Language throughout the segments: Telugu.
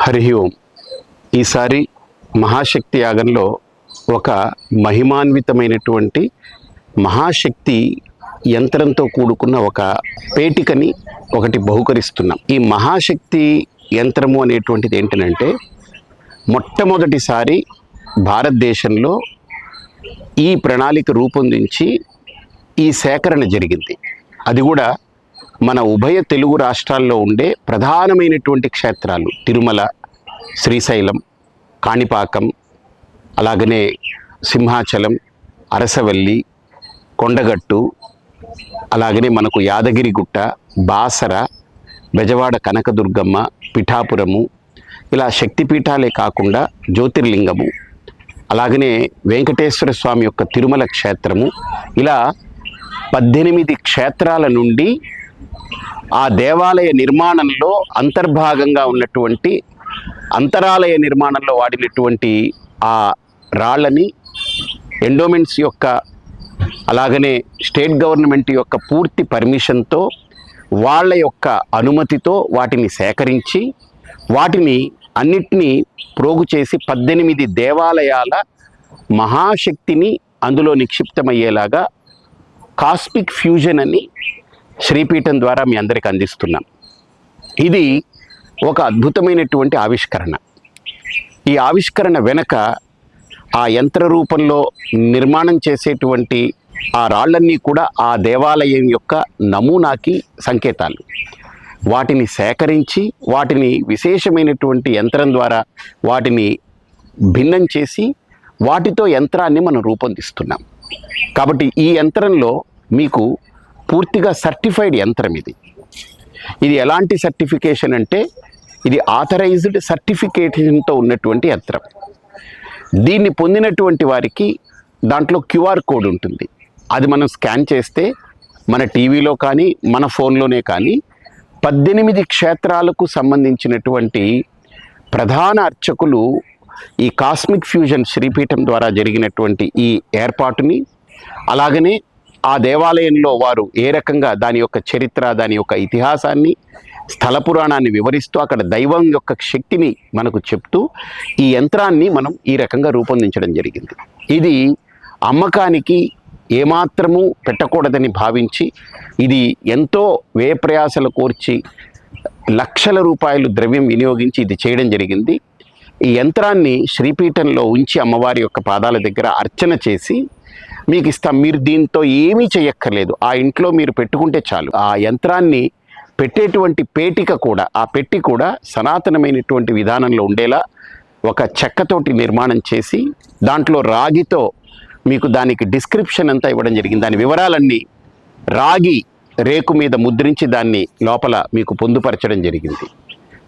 హరి ఓం. ఈసారి మహాశక్తి యాగంలో ఒక మహిమాన్వితమైనటువంటి మహాశక్తి యంత్రంతో కూడుకున్న ఒక పేటికని ఒకటి బహుకరిస్తున్నాం. ఈ మహాశక్తి యంత్రము అనేటువంటిది ఏంటంటే మొట్టమొదటిసారి భారతదేశంలో ఈ ప్రణాళిక రూపొందించి ఈ సేకరణ జరిగింది. అది కూడా మన ఉభయ తెలుగు రాష్ట్రాల్లో ఉండే ప్రధానమైనటువంటి క్షేత్రాలు. తిరుమల శ్రీశైలం కాణిపాకం అలాగనే సింహాచలం అరసవల్లి కొండగట్టు అలాగనే మనకు యాదగిరిగుట్ట బాసర బెజవాడ కనకదుర్గమ్మ పిఠాపురము ఇలా శక్తిపీఠాలే కాకుండా జ్యోతిర్లింగము అలాగనే వెంకటేశ్వర స్వామి యొక్క తిరుమల క్షేత్రము. ఇలా పద్దెనిమిది క్షేత్రాల నుండి ఆ దేవాలయ నిర్మాణంలో అంతర్భాగంగా ఉన్నటువంటి అంతరాలయ నిర్మాణంలో వాడినటువంటి ఆ రాళ్ళని ఎండోమెంట్స్ యొక్క అలాగనే స్టేట్ గవర్నమెంట్ యొక్క పూర్తి పర్మిషన్తో వాళ్ళ యొక్క అనుమతితో వాటిని సేకరించి వాటిని అన్నిటినీ ప్రోగు చేసి పద్దెనిమిది దేవాలయాల మహాశక్తిని అందులో నిక్షిప్తమయ్యేలాగా కాస్మిక్ ఫ్యూజన్ అని శ్రీపీఠం ద్వారా మీ అందరికి అందిస్తున్నాం. ఇది ఒక అద్భుతమైనటువంటి ఆవిష్కరణ. ఈ ఆవిష్కరణ వెనక ఆ యంత్ర రూపంలో నిర్మాణం చేసేటువంటి ఆ రాళ్ళన్నీ కూడా ఆ దేవాలయం యొక్క నమూనాకి సంకేతాలు. వాటిని సేకరించి వాటిని విశేషమైనటువంటి యంత్రం ద్వారా వాటిని భిన్నం చేసి వాటితో యంత్రాన్ని మనం రూపొందిస్తున్నాం. కాబట్టి ఈ యంత్రంలో మీకు పూర్తిగా సర్టిఫైడ్ యంత్రం ఇది. ఇది ఎలాంటి సర్టిఫికేషన్ అంటే ఇది ఆథరైజ్డ్ సర్టిఫికేషన్తో ఉన్నటువంటి యంత్రం. దీన్ని పొందినటువంటి వారికి దాంట్లో క్యూఆర్ కోడ్ ఉంటుంది. అది మనం స్కాన్ చేస్తే మన టీవీలో కానీ మన ఫోన్లోనే కానీ పద్దెనిమిది క్షేత్రాలకు సంబంధించినటువంటి ప్రధాన అర్చకులు ఈ కాస్మిక్ ఫ్యూజన్ శ్రీపీఠం ద్వారా జరిగినటువంటి ఈ ఏర్పాటుని అలాగనే ఆ దేవాలయంలో వారు ఏ రకంగా దాని యొక్క చరిత్ర దాని యొక్క ఇతిహాసాన్ని స్థల పురాణాన్ని వివరిస్తూ అక్కడ దైవం యొక్క శక్తిని మనకు చెప్తూ ఈ యంత్రాన్ని మనం ఈ రకంగా రూపొందించడం జరిగింది. ఇది అమ్మకానికి ఏమాత్రము పెట్టకూడదని భావించి ఇది ఎంతో వ్యయప్రయాసలు కోర్చి లక్షల రూపాయలు ద్రవ్యం వినియోగించి ఇది చేయడం జరిగింది. ఈ యంత్రాన్ని శ్రీపీఠంలో ఉంచి అమ్మవారి యొక్క పాదాల దగ్గర అర్చన చేసి మీకు ఇస్తాం మీరు దీంతో ఏమీ చేయక్కర్లేదు ఆ ఇంట్లో మీరు పెట్టుకుంటే చాలు. ఆ యంత్రాన్ని పెట్టేటువంటి పేటిక కూడా ఆ పెట్టి కూడా సనాతనమైనటువంటి విధానంలో ఉండేలా ఒక చెక్కతోటి నిర్మాణం చేసి దాంట్లో రాగితో మీకు దానికి డిస్క్రిప్షన్ అంతా ఇవ్వడం జరిగింది. దాని వివరాలన్నీ రాగి రేకు మీద ముద్రించి దాన్ని లోపల మీకు పొందుపరచడం జరిగింది.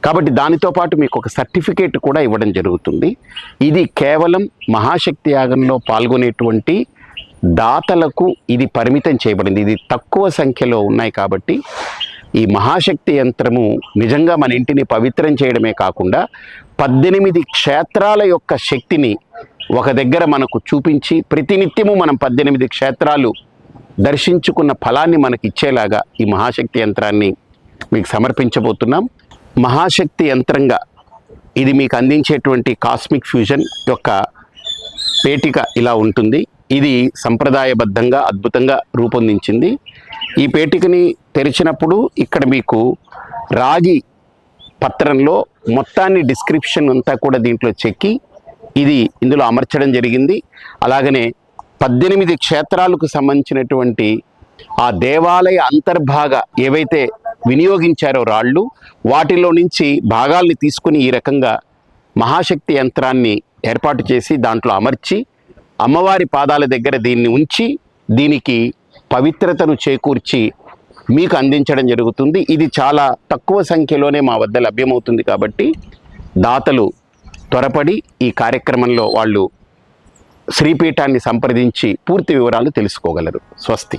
కాబట్టి దానితో పాటు మీకు ఒక సర్టిఫికేట్ కూడా ఇవ్వడం జరుగుతుంది. ఇది కేవలం మహాశక్తి యాగంలో పాల్గొనేటువంటి దాతలకు ఇది పరిమితం చేయబడింది. ఇది తక్కువ సంఖ్యలో ఉన్నాయి కాబట్టి ఈ మహాశక్తి యంత్రము నిజంగా మన ఇంటిని పవిత్రం చేయడమే కాకుండా పద్దెనిమిది క్షేత్రాల యొక్క శక్తిని ఒక దగ్గర మనకు చూపించి ప్రతినిత్యము మనం పద్దెనిమిది క్షేత్రాలు దర్శించుకున్న ఫలాన్ని మనకి ఇచ్చేలాగా ఈ మహాశక్తి యంత్రాన్ని మీకు సమర్పించబోతున్నాం. మహాశక్తి యంత్రంగా ఇది మీకు అందించేటువంటి కాస్మిక్ ఫ్యూజన్ యొక్క పేటిక ఇలా ఉంటుంది. ఇది సంప్రదాయబద్ధంగా అద్భుతంగా రూపొందించింది. ఈ పేటికని తెరిచినప్పుడు ఇక్కడ మీకు రాగి పత్రంలో మొత్తాన్ని డిస్క్రిప్షన్ అంతా కూడా దీంట్లో చెక్కి ఇది ఇందులో అమర్చడం జరిగింది. అలాగనే పద్దెనిమిది క్షేత్రాలకు సంబంధించినటువంటి ఆ దేవాలయ అంతర్భాగ ఏవైతే వినియోగించారో రాళ్ళు వాటిలో నుంచి భాగాల్ని తీసుకుని ఈ రకంగా మహాశక్తి యంత్రాన్ని ఏర్పాటు చేసి దాంట్లో అమర్చి అమ్మవారి పాదాల దగ్గర దీన్ని ఉంచి దీనికి పవిత్రతను చేకూర్చి మీకు అందించడం జరుగుతుంది. ఇది చాలా తక్కువ సంఖ్యలోనే మా వద్ద లభ్యమవుతుంది కాబట్టి దాతలు త్వరపడి ఈ కార్యక్రమంలో వాళ్ళు శ్రీపీఠాన్ని సంప్రదించి పూర్తి వివరాలు తెలుసుకోగలరు. స్వస్తి.